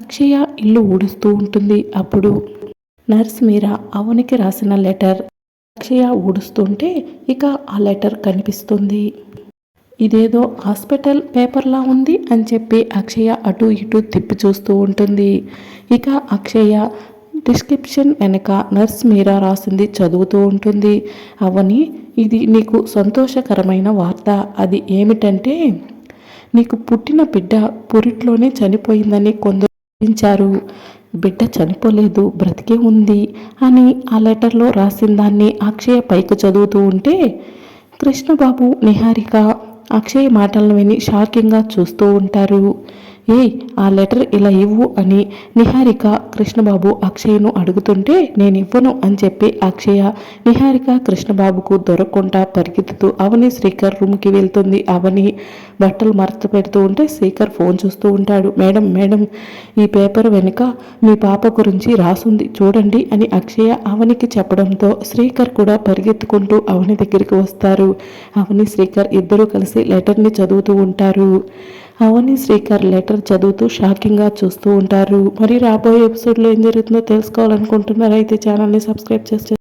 అక్షయ ఇల్లు ఊడుస్తూ ఉంటుంది. అప్పుడు నర్స్ మీరా అవనికి రాసిన లెటర్ అక్షయ ఊడుస్తుంటే ఇక ఆ లెటర్ కనిపిస్తుంది. ఇదేదో హాస్పిటల్ పేపర్లా ఉంది అని చెప్పి అక్షయ అటు ఇటు తిప్పి చూస్తూ ఉంటుంది. ఇక అక్షయ డిస్క్రిప్షన్ వెనక నర్స్ మీరా రాసింది చదువుతూ ఉంటుంది. అవని ఇది నీకు సంతోషకరమైన వార్త. అది ఏమిటంటే నీకు పుట్టిన బిడ్డ పురిట్లోనే చనిపోయిందని కొందరు భావించారు బిడ్డ చనిపోలేదు బ్రతికే ఉంది అని ఆ లెటర్లో రాసిన దాన్ని అక్షయ పైకి చదువుతూ ఉంటే కృష్ణబాబు నిహారిక అక్షయ్ మాటలను విని షాకింగ్గా చూస్తూ ఉంటారు. ఏయ్ ఆ లెటర్ ఇలా ఇవ్వు అని నిహారిక కృష్ణబాబు అక్షయ్ను అడుగుతుంటే నేను ఇవ్వను అని చెప్పి అక్షయ నిహారిక కృష్ణబాబుకు దొరకకుండా పరిగెత్తుతూ అవని శ్రీకర్ రూమ్కి వెళ్తుంది. అవని బట్టలు మరత పెడుతూ ఉంటే శ్రీకర్ ఫోన్ చూస్తూ ఉంటాడు. మేడం మేడం ఈ పేపర్ వెనుక మీ పాప గురించి రాసుంది చూడండి అని అక్షయ అవనికి చెప్పడంతో శ్రీకర్ కూడా పరిగెత్తుకుంటూ అవని దగ్గరికి వస్తారు. అవని శ్రీకర్ ఇద్దరూ కలిసి లెటర్ని చదువుతూ ఉంటారు. అవని శ్రీకర్ లెటర్ చదువుతూ షాకింగ్గా చూస్తూ ఉంటారు. మరి రాబోయే ఎపిసోడ్లో ఏం జరుగుతుందో తెలుసుకోవాలనుకుంటున్నారైతే ఛానల్ని సబ్స్క్రైబ్ చేస్తే